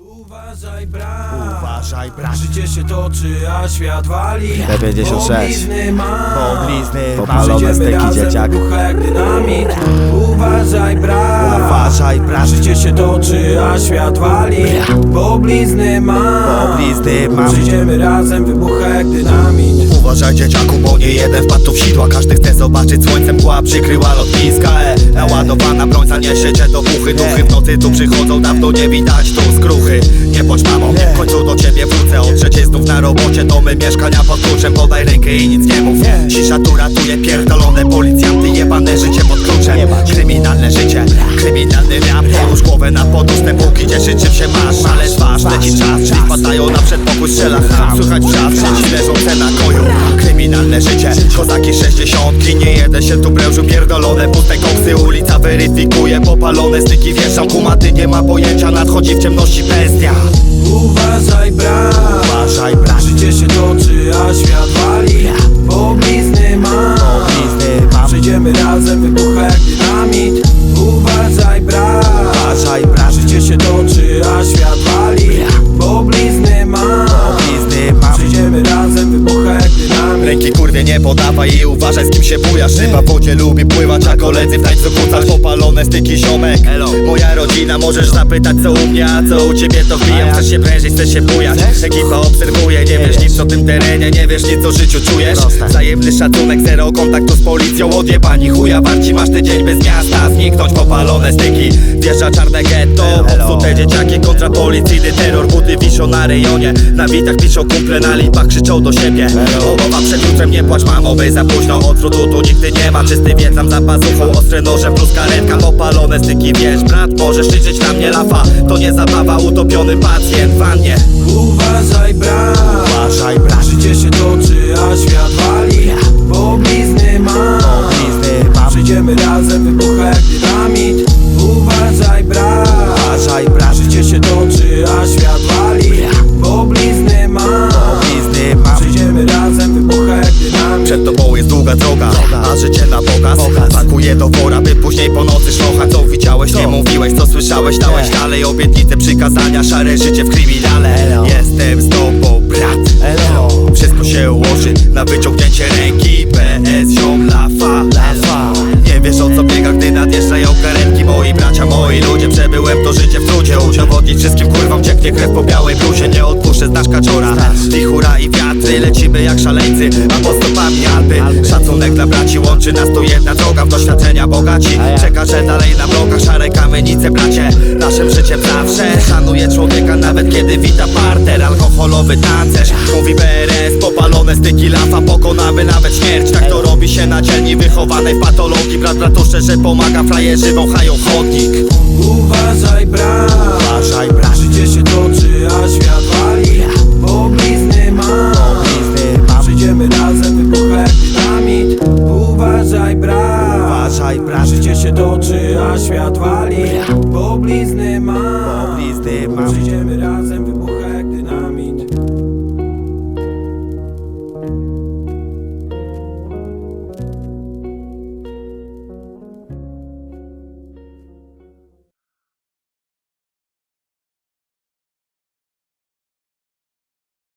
Uważaj brat, Uważaj brat. Życie się toczy, a świat wali. T56. Poblizny ma Poblizny Popalone razem, dzieciak. jak dynamit. Uważaj brat, Uważaj brat. Życie się toczy, a świat wali. Poblizny ma Poblizny ma. Przyjdziemy razem, wybucha jak dynamit Uważaj dzieciaku, bo nie jeden wpadł w sidła. Każdy chce zobaczyć słońcem mgła przykryła lotniska. E, Naładowana broń zaniesie cię do puchy. Duchy w nocy tu przychodzą, dawno nie widać tu skruchy. Nie płacz mamo, w końcu do ciebie wrócę. O trzeciej znów na robocie, domy, mieszkania pod kluczem. Podaj rękę i nic nie mów. Cisza tu ratuje pierdolone. Policjanty Jebane życie pod kluczem. Kryminalne życie, kryminalny rap. Połóż głowę na poduszce, póki cieszy czym się masz. Ale twarz, leci czas, drzwi wpadają na przedpokój Strzela ham, słychać wrzask, dzieci leżące na koju Kryminalne życie, kozaki sześćdziesiątki Nie jeden się tu brężu, pierdolone puste koksy. Ulica weryfikuje, popalone styki Wieszam, kumaty nie ma pojęcia Nadchodzi w ciemności bestia. Uważaj brat, Uważaj brat. Życie się toczy, a świat wali Ręki kurwie nie podawaj i uważaj z kim się bujasz. Ryba w wodzie lubi pływać, a koledzy w tańcu kucać Popalone styki ziomek. Moja rodzina możesz zapytać co u mnie, a co u ciebie to wbijam. Chcesz się prężyć, chcesz się bujać. Ekipa obserwuje, nie wiesz nic o tym terenie Nie wiesz nic o życiu czujesz? Wzajemny szacunek, zero kontaktu z policją Odjebani chuja warci, masz tydzień bez miasta Zniknąć popalone styki. Wjeżdża czarne getto Popsute dzieciaki kontra policyjny terror Buty wiszą na rejonie. Na witach piszą kumple, na lipach krzyczą do siebie. Połowa przed jutrem, nie płacz mamo, by za późno Odwrotu tu nigdy nie ma, czysty Wietnam za pazuchą Ostre noże plus karetka, popalone styki Wiesz brat, możesz liczyć na mnie lafa. To nie zabawa, utopiony pacjent w wannie. Uważaj brat, długa droga, a życie na pokaz Pakuję do wora, by później po nocy szlocha Co widziałeś, nie mówiłeś, co słyszałeś? Dałeś dalej obietnice, przykazania Szare życie w kryminale. Jestem z tobą, brat. Wszystko się ułoży na wyciągnięcie ręki. PS, ziom, lafa Nie wiesz o co biega, gdy nadjeżdżają karetki. Moi bracia, moi ludzie, przebyłem to życie w trudzie. Udowodnić wszystkim kurwam cieknie krew po białej bluzie. Nie odpuszczę, znasz. Kaczora Wichura i wiatry, lecimy jak szaleńcy A pod stopami Alpy Szacunek dla braci, łączy nas tu jedna droga W doświadczenia bogaci. Przekażę dalej na blokach szare kamienice bracie. Naszym życiem zawsze Szanuję człowieka nawet kiedy wita parter Alkoholowy tancerz Mówi BRS, popalone styki lafa Pokonamy nawet śmierć. Tak to robi się na dzielni wychowanej w patologii. Brat bratu szczerze pomaga, frajerzy wąchają chodnik. Uważaj brat, Uważaj brat. Życie się toczy, brat życie się toczy, a świat wali ma Poblizny mam. Przyjdziemy